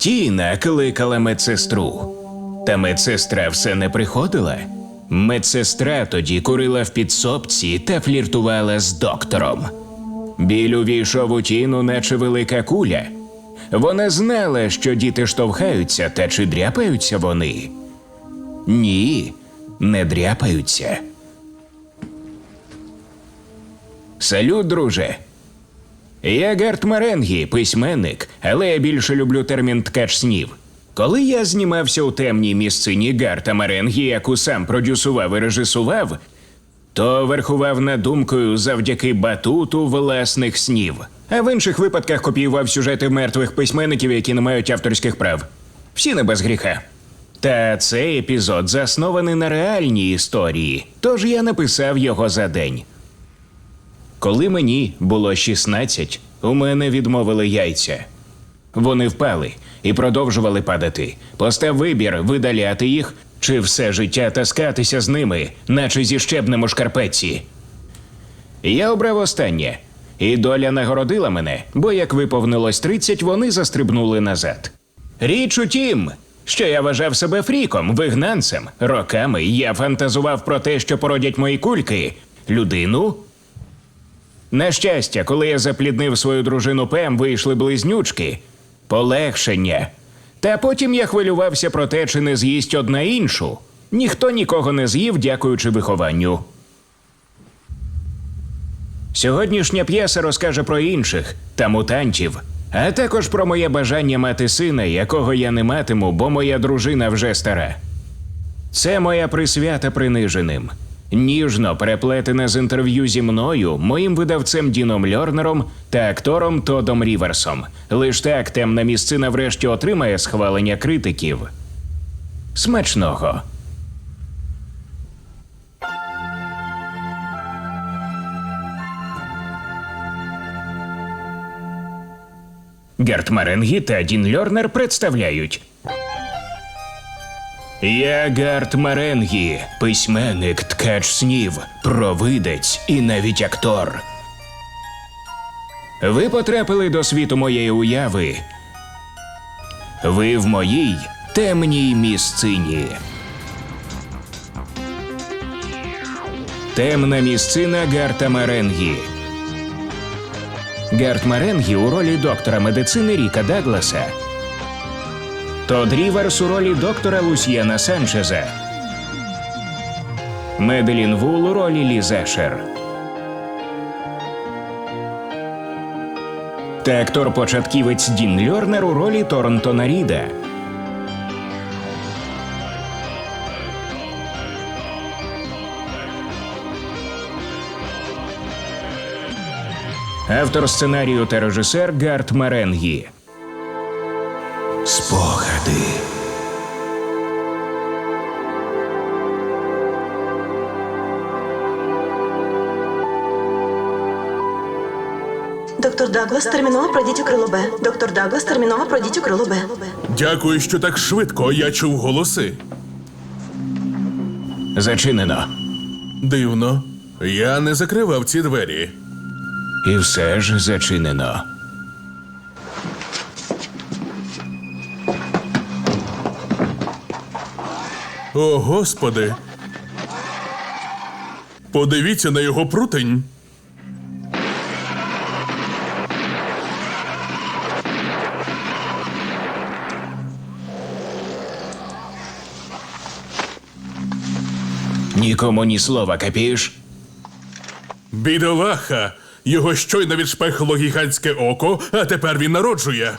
Тіна кликала медсестру. Та медсестра все не приходила. Медсестра тоді курила в підсобці та фліртувала з доктором. Біль увійшов у тіну, наче велика куля. Вона знала, що діти штовхаються, та чи дряпаються вони? Ні, не дряпаються. Салют, друже. Я Гарт Маренгі, письменник, але я більше люблю термін ткач снів. Коли я знімався у темній місцині Гарта Маренгі, яку сам продюсував і режисував, то верхував над думкою завдяки батуту власних снів. А в інших випадках копіював сюжети мертвих письменників, які не мають авторських прав. Всі не без гріха. Та цей епізод заснований на реальній історії, тож я написав його за день. Коли мені було 16, у мене відмовили яйця. Вони впали і продовжували падати. Постав вибір видаляти їх чи все життя таскатися з ними, наче зі щебнем у шкарпетці. Я обрав останнє, і доля нагородила мене, бо як виповнилось 30, вони застрибнули назад. Річ у тім, що я вважав себе фріком, вигнанцем. Роками я фантазував про те, що породять мої кульки, людину на щастя, коли я запліднив свою дружину Пем, вийшли близнючки. Полегшення. Та потім я хвилювався про те, чи не з'їсть одна іншу. Ніхто нікого не з'їв, дякуючи вихованню. Сьогоднішня п'єса розкаже про інших та мутантів, а також про моє бажання мати сина, якого я не матиму, бо моя дружина вже стара. Це моя присвята приниженим. Ніжно переплетена з інтерв'ю зі мною, моїм видавцем Діном Льорнером та актором Тодом Ріверсом. Лиш так темна місцина врешті отримає схвалення критиків. Смачного. Герт Маренгі та Дін Льорнер представляють я Гарт Маренгі, письменник, ткач снів, провидець і навіть актор. Ви потрапили до світу моєї уяви. Ви в моїй темній місцині. Темна місцина Гарта Маренгі. Гарт Маренгі у ролі доктора медицини Ріка Дагласа. Тодд Ріверс у ролі доктора Лусьєна Санчеза. Меделін Вул у ролі Ліз Ешер. Та актор-початківець Дін Льорнер у ролі Торнтона Ріда. Автор сценарію та режисер Гарт Маренгі. Спогади. Доктор Даглас, терміново пройдіть у крило Б. Доктор Даглас, терміново пройдіть у крило Б. Дякую, що так швидко я чув голоси. Зачинено. Дивно. Я не закривав ці двері. І все ж зачинено. О, господи. Подивіться на його прутень. Нікому ні слова, капіш? Бідолаха. Його щойно відшпехло гігантське око, а тепер він народжує.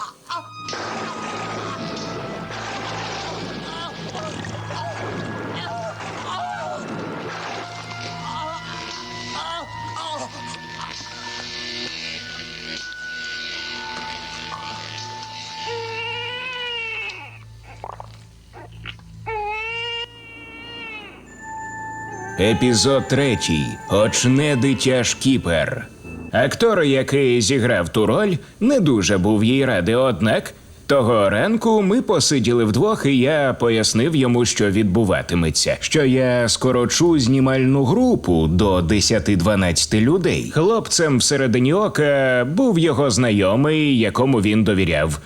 Епізод третій. Очне дитя Шкіпер. Актор, який зіграв ту роль, не дуже був їй радий, однак того ранку ми посиділи вдвох, і я пояснив йому, що відбуватиметься. Що я скорочу знімальну групу до 10-12 людей. Хлопцем всередині ока був його знайомий, якому він довіряв.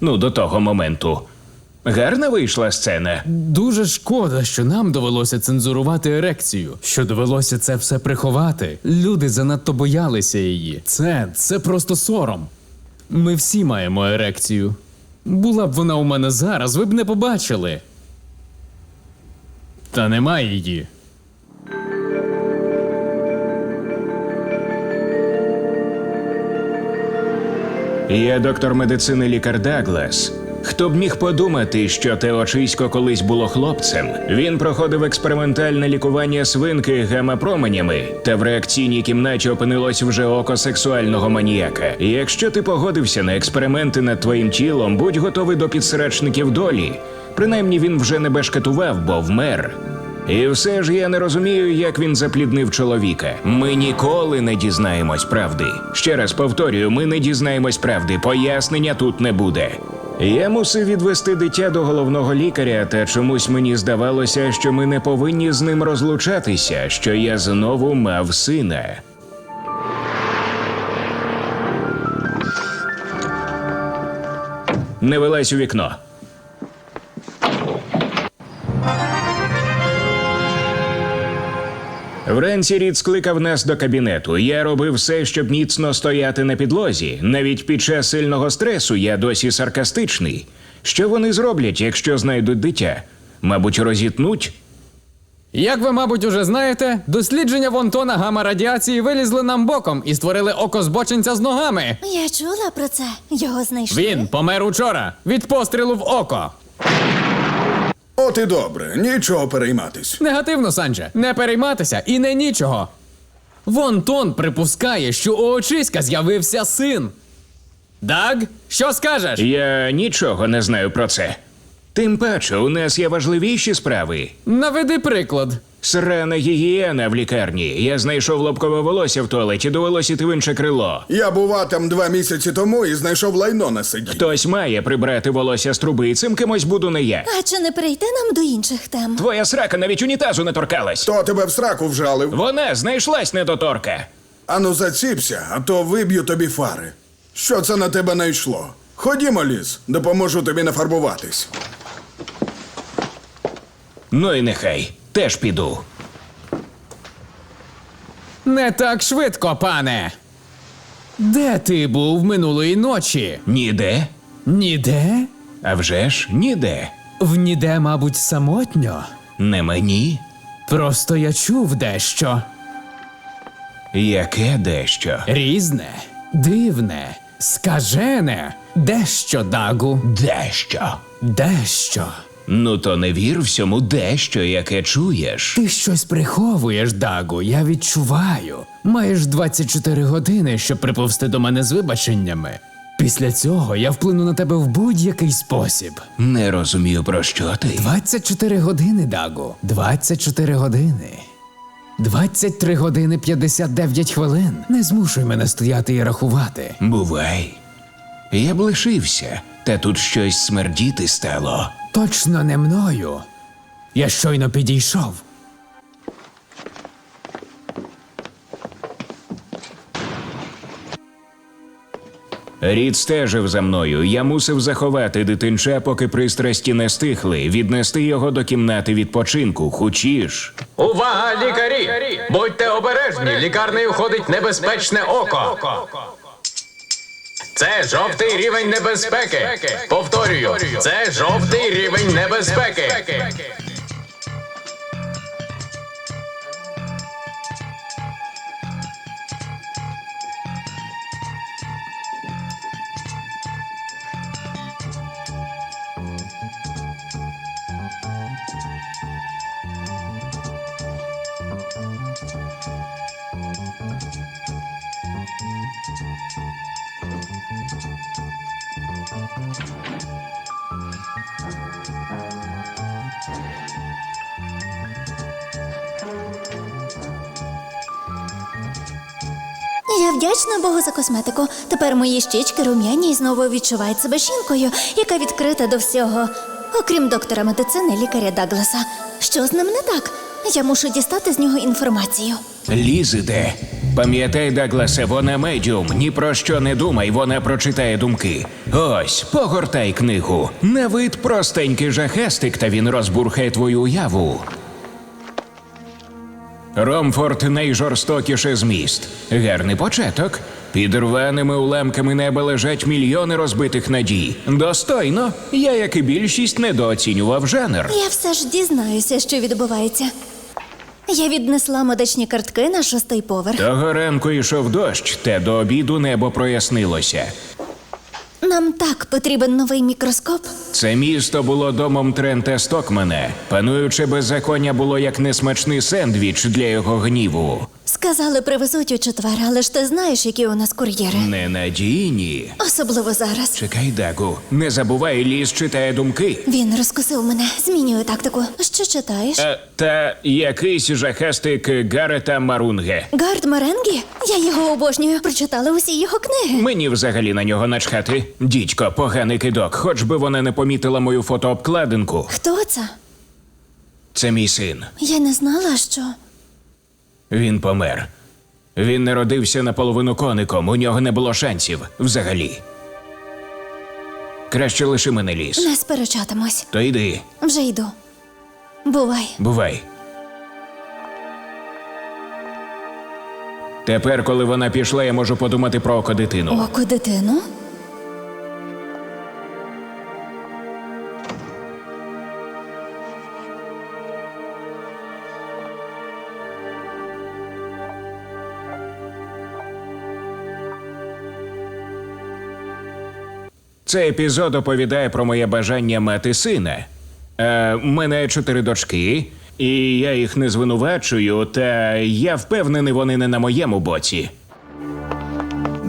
Ну, до того моменту. Гарна вийшла сцена. Дуже шкода, що нам довелося цензурувати ерекцію, що довелося це все приховати. Люди занадто боялися її. Це це просто сором. Ми всі маємо ерекцію. Була б вона у мене зараз, ви б не побачили. Та немає її. Я доктор медицини лікар Даглас. Хто б міг подумати, що те очисько колись було хлопцем? Він проходив експериментальне лікування свинки гамма-променями, та в реакційній кімнаті опинилось вже око сексуального маніяка. Якщо ти погодився на експерименти над твоїм тілом, будь готовий до підсрачників долі. Принаймні він вже не бешкетував, бо вмер. І все ж я не розумію, як він запліднив чоловіка. Ми ніколи не дізнаємось правди. Ще раз повторюю, ми не дізнаємось правди. Пояснення тут не буде. Я мусив відвести дитя до головного лікаря, та чомусь мені здавалося, що ми не повинні з ним розлучатися, що я знову мав сина. Не вилазь у вікно. Вранці Рід скликав нас до кабінету. Я робив все, щоб міцно стояти на підлозі. Навіть під час сильного стресу я досі саркастичний. Що вони зроблять, якщо знайдуть дитя? Мабуть, розітнуть? Як ви, мабуть, уже знаєте, дослідження Вонтона гамма-радіації вилізли нам боком і створили око збочинця з ногами. Я чула про це. Його знайшли. Він помер учора від пострілу в око. От і добре, нічого перейматись. Негативно, Санджа, не перейматися і не нічого. Вонтон припускає, що у очиська з'явився син. Даг, що скажеш? Я нічого не знаю про це. Тим паче, у нас є важливіші справи. Наведи приклад. Срана гігієна в лікарні. Я знайшов лобкове волосся в туалеті, довелося йти в інше крило. Я бува там два місяці тому і знайшов лайно на сидінні. Хтось має прибрати волосся з труби, і цим кимось буду не я. А чи не прийти нам до інших тем? Твоя срака навіть унітазу не торкалась. Хто тебе в сраку вжалив? Вона знайшлась недоторка. Ану заціпся, а то виб'ю тобі фари. Що це на тебе найшло? Ходімо, ліс, допоможу тобі нафарбуватись. Ну і нехай, теж піду. Не так швидко, пане. Де ти був минулої ночі? Ніде? Ніде? А вже ж ніде. В ніде, мабуть, самотньо. Не мені. Просто я чув дещо Яке дещо. різне, дивне, скажене, дещо, Дагу, Дещо. дещо. Ну то не вір всьому дещо, яке чуєш. Ти щось приховуєш, Дагу, я відчуваю. Маєш 24 години, щоб приповсти до мене з вибаченнями. Після цього я вплину на тебе в будь-який спосіб. Не розумію, про що ти. 24 години, Дагу. 24 години. 23 години 59 хвилин. Не змушуй мене стояти і рахувати. Бувай. Я б лишився, та тут щось смердіти стало. Точно не мною. Я щойно підійшов. Рід стежив за мною. Я мусив заховати дитинча, поки пристрасті не стихли, віднести його до кімнати відпочинку, хочеш. Увага, лікарі! Будьте обережні, лікарнею входить небезпечне око. Це жовтий рівень небезпеки. Повторюю, це жовтий рівень небезпеки. Косметику. Тепер мої щічки рум'яні і знову відчувають себе жінкою, яка відкрита до всього. Окрім доктора медицини, лікаря Дагласа. Що з ним не так? Я мушу дістати з нього інформацію. Ліз іде. Пам'ятай, Дагласе, вона медіум. Ні про що не думай, вона прочитає думки. Ось, погортай книгу. На вид простенький жахестик, та він розбурхає твою уяву. Ромфорд найжорстокіше з міст. Гарний початок. Під рваними уламками неба лежать мільйони розбитих надій. Достойно. Я, як і більшість, недооцінював жанр. Я все ж дізнаюся, що відбувається. Я віднесла медичні картки на шостий поверх. Того ранку йшов дощ, та до обіду небо прояснилося. Нам так потрібен новий мікроскоп. Це місто було домом Трента Стокмана. Пануюче беззаконня було як несмачний сендвіч для його гніву. Сказали, привезуть у четвер, але ж ти знаєш, які у нас кур'єри. Ненадійні. Особливо зараз. Чекай, Дагу, не забувай, ліс читає думки. Він розкусив мене, змінюю тактику. Що читаєш? Е, та якийсь жахастик Гарета Марунге. Гард Маренгі? Я його обожнюю. Прочитала усі його книги. Мені взагалі на нього начхати. Дідько, поганий кидок, хоч би вона не помітила мою фотообкладинку. Хто це? Це мій син. Я не знала, що. Він помер. Він не родився наполовину коником, у нього не було шансів взагалі. Краще лиши мене ліс. Не сперечатимось. То йди, Вже йду. Бувай. бувай. Тепер, коли вона пішла, я можу подумати про око дитину. Око дитину? Цей епізод оповідає про моє бажання мати сина. Е, мене чотири дочки, і я їх не звинувачую, та я впевнений, вони не на моєму боці.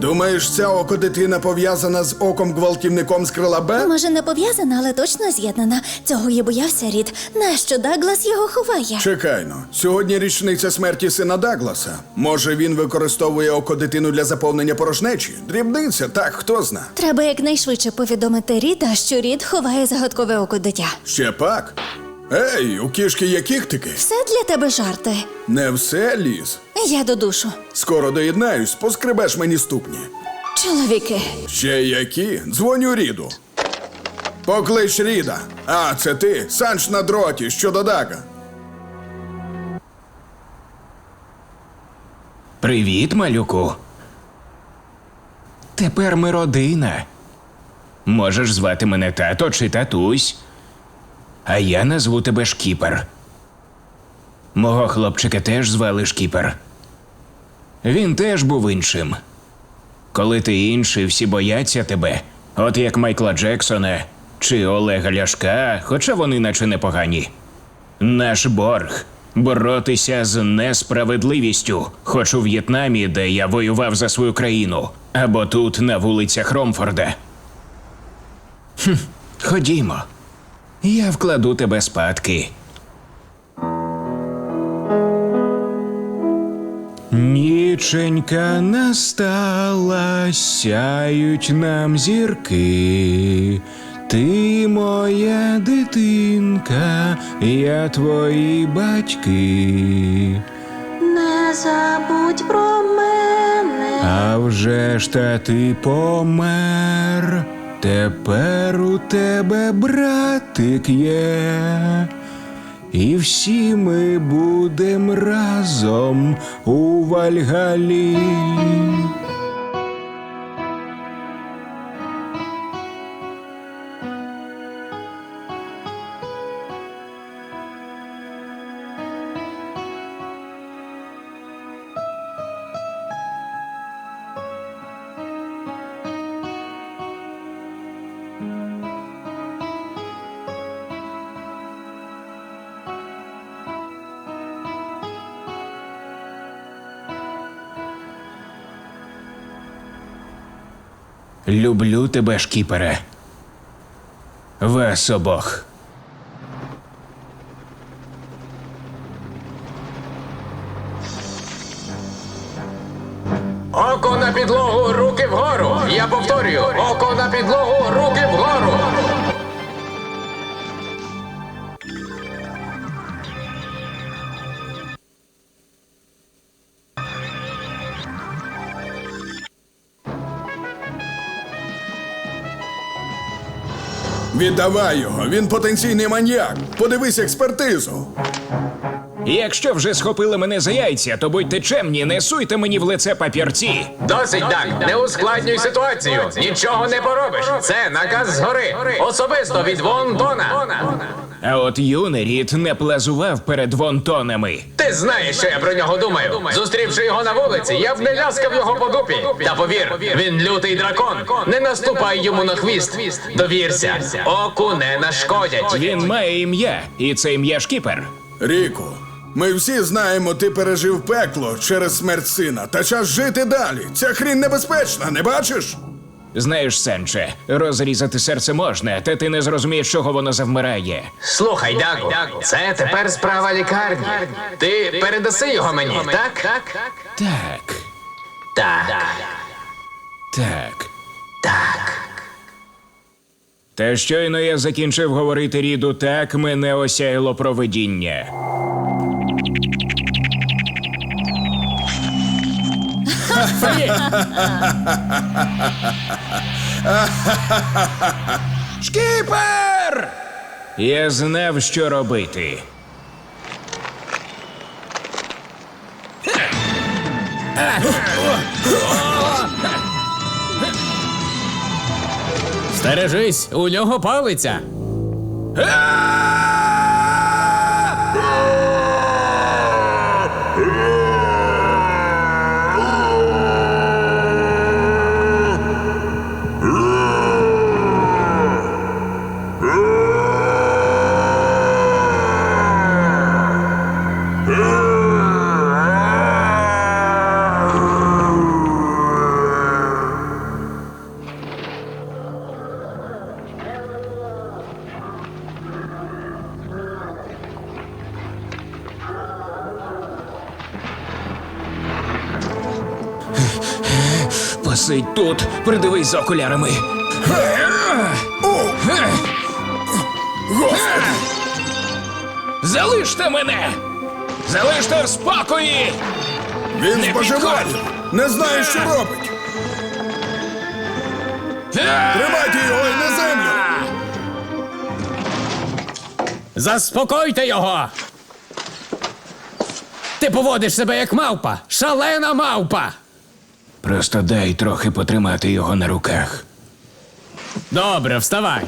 Думаєш, ця око дитина пов'язана з оком гвалтівником з крила Б? Може, не пов'язана, але точно з'єднана. Цього і боявся Рід. Нащо Даглас його ховає? Чекайно, сьогодні річниця смерті сина Дагласа. Може, він використовує око дитину для заповнення порожнечі? Дрібниця, так, хто зна. Треба якнайшвидше повідомити Ріда, що Рід ховає загадкове око дитя. Ще пак. Ей, у кішки є кіхтики? Все для тебе жарти. Не все ліс. Я до душу. Скоро доєднаюсь, поскребеш мені ступні. Чоловіки, Ще які? Дзвоню Ріду. Поклич Ріда. А, це ти, Санч на дроті, щодо Дага. Привіт, малюку. Тепер ми родина. Можеш звати мене тато чи татусь. А я назву тебе Шкіпер. Мого хлопчика теж звали Шкіпер. Він теж був іншим. Коли ти інший, всі бояться тебе, от як Майкла Джексона чи Олега Ляшка, хоча вони наче непогані. Наш борг боротися з несправедливістю, хоч у В'єтнамі, де я воював за свою країну, або тут на вулицях Ромфорда. Хм, ходімо. Я вкладу тебе спадки. Ніченька настала, сяють нам зірки. Ти моя дитинка, я твої батьки. Не забудь про мене. А вже ж та ти помер. Тепер у тебе братик є. І всі ми будем разом у Вальгалі. Люблю тебе, шкіпере. Вас обох. Віддавай його, він потенційний маньяк. Подивись експертизу. Якщо вже схопили мене за яйця, то будьте чемні, не суйте мені в лице папірці. Досить так, не ускладнюй ситуацію. Нічого не поробиш. Це наказ згори. Особисто від Вон Дона. А от юний рід не плазував перед вонтонами. Ти знаєш, що я про нього думаю. Зустрівши його на вулиці, я б не ляскав його по дупі. Та повір, він лютий дракон. Не наступай йому на хвіст. Довірся, оку не нашкодять. Він має ім'я, і це ім'я шкіпер. Ріку, ми всі знаємо, ти пережив пекло через смерть сина. Та час жити далі. Ця хрінь небезпечна, не бачиш? Знаєш, Сенче, розрізати серце можна, та ти не зрозумієш, чого воно завмирає. Слухай, Даго, це тепер справа лікарні. Ти передаси його мені, так? Так, Так. так. Так. Та щойно я закінчив говорити ріду так, мене осяяло провидіння. Шкіпер! Я знав, що робити. Стережись, у нього палиця. Придивись за окулярами. Залиште мене! Залиште в спокої! Він Не споживає. Не знає, що робить. Тримайте його і на землю. Заспокойте його. Ти поводиш себе як мавпа, шалена мавпа. Просто дай трохи потримати його на руках. Добре, вставай.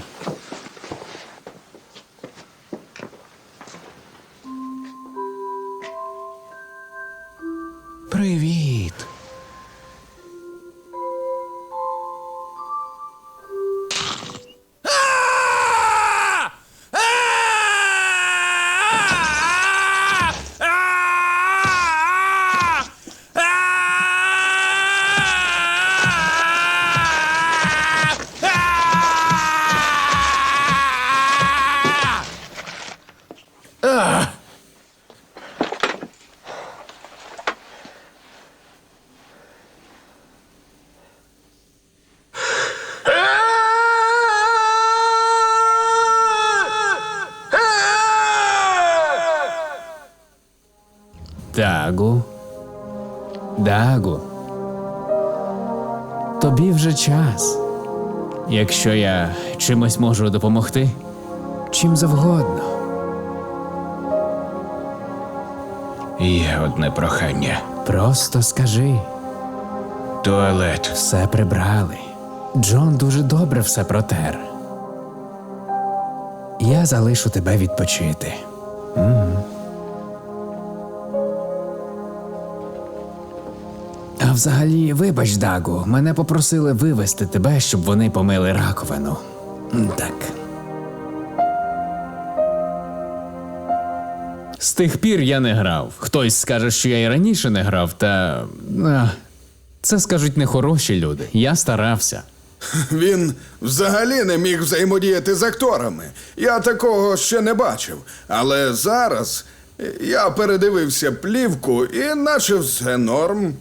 Вже час. Якщо я чимось можу допомогти, чим завгодно. Є одне прохання. Просто скажи, Туалет. все прибрали. Джон дуже добре все протер. Я залишу тебе відпочити. А взагалі, вибач, Дагу, мене попросили вивезти тебе, щоб вони помили раковину. Так. З тих пір я не грав. Хтось скаже, що я і раніше не грав, та. Це скажуть нехороші люди. Я старався. Він взагалі не міг взаємодіяти з акторами. Я такого ще не бачив. Але зараз я передивився плівку і наче все норм.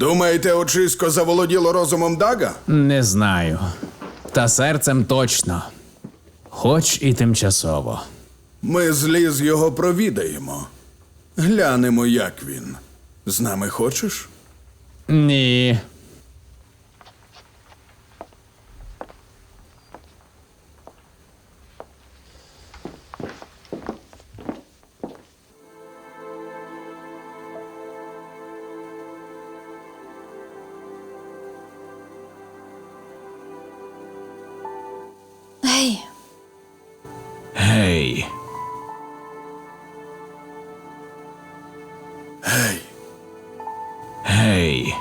Думаєте, очисько заволоділо розумом Дага? Не знаю. Та серцем точно. Хоч і тимчасово. Ми зліз його провідаємо. Глянемо, як він. З нами хочеш? Ні. Гей, гей.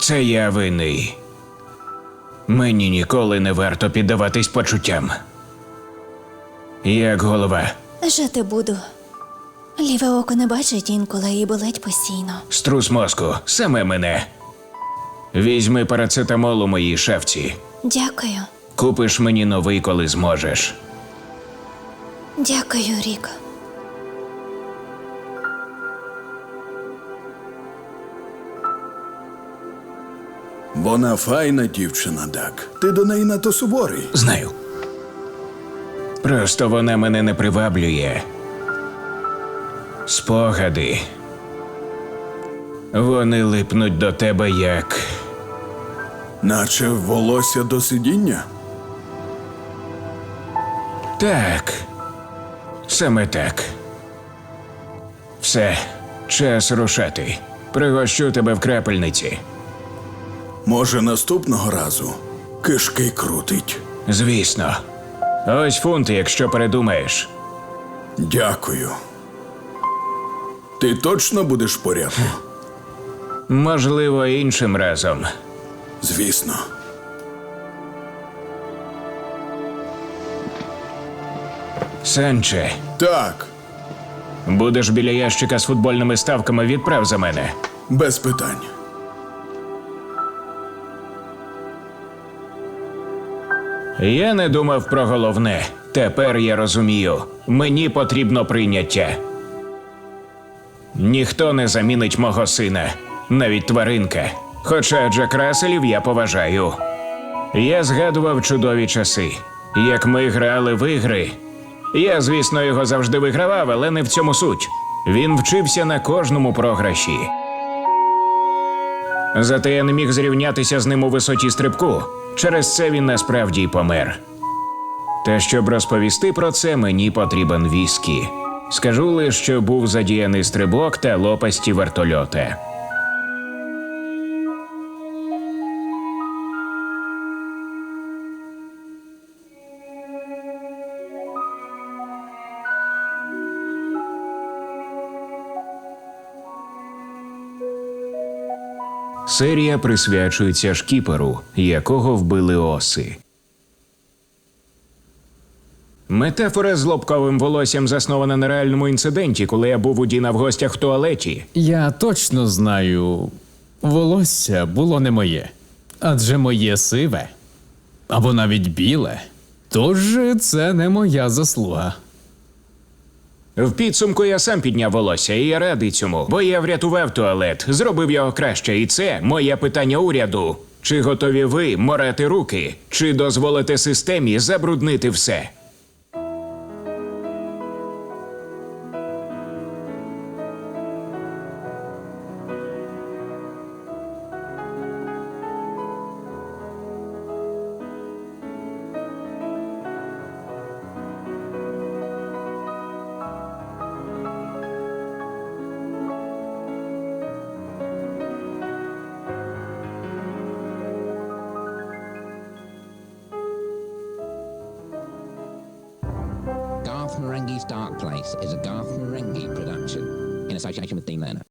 Це я винний. Мені ніколи не варто піддаватись почуттям. Як голова, Жити буду. Ліве око не бачить інколи і болить постійно. струс мозку, саме мене. Візьми парацетамол у моїй шафці. Дякую. Купиш мені новий, коли зможеш. Дякую, Ріко. Вона файна дівчина, Дак. Ти до неї надто суворий. Знаю. Просто вона мене не приваблює. Спогади. Вони липнуть до тебе як. Наче волосся до сидіння. Так. Саме так. Все, час рушати. Пригощу тебе в крапельниці. Може, наступного разу кишки крутить. Звісно. Ось фунти, якщо передумаєш. Дякую. Ти точно будеш в порядку? Можливо, іншим разом. Звісно. Санче, Так, будеш біля ящика з футбольними ставками відправ за мене. без питань. Я не думав про головне. Тепер я розумію. Мені потрібно прийняття. Ніхто не замінить мого сина, навіть тваринка. Хоча Джек Раселів я поважаю. Я згадував чудові часи, як ми грали в ігри. Я, звісно, його завжди вигравав, але не в цьому суть. Він вчився на кожному програші. Зате я не міг зрівнятися з ним у висоті стрибку. Через це він насправді й помер. Та щоб розповісти про це, мені потрібен віскі. Скажу лише, що був задіяний стрибок та лопасті вертольота. Серія присвячується шкіперу, якого вбили оси. Метафора з лобковим волоссям заснована на реальному інциденті, коли я був у Діна в гостях в туалеті. Я точно знаю, волосся було не моє, адже моє сиве або навіть біле. Тож це не моя заслуга. В підсумку я сам підняв волосся, і я радий цьому, бо я врятував туалет, зробив його краще, і це моє питання уряду. Чи готові ви морати руки, чи дозволите системі забруднити все?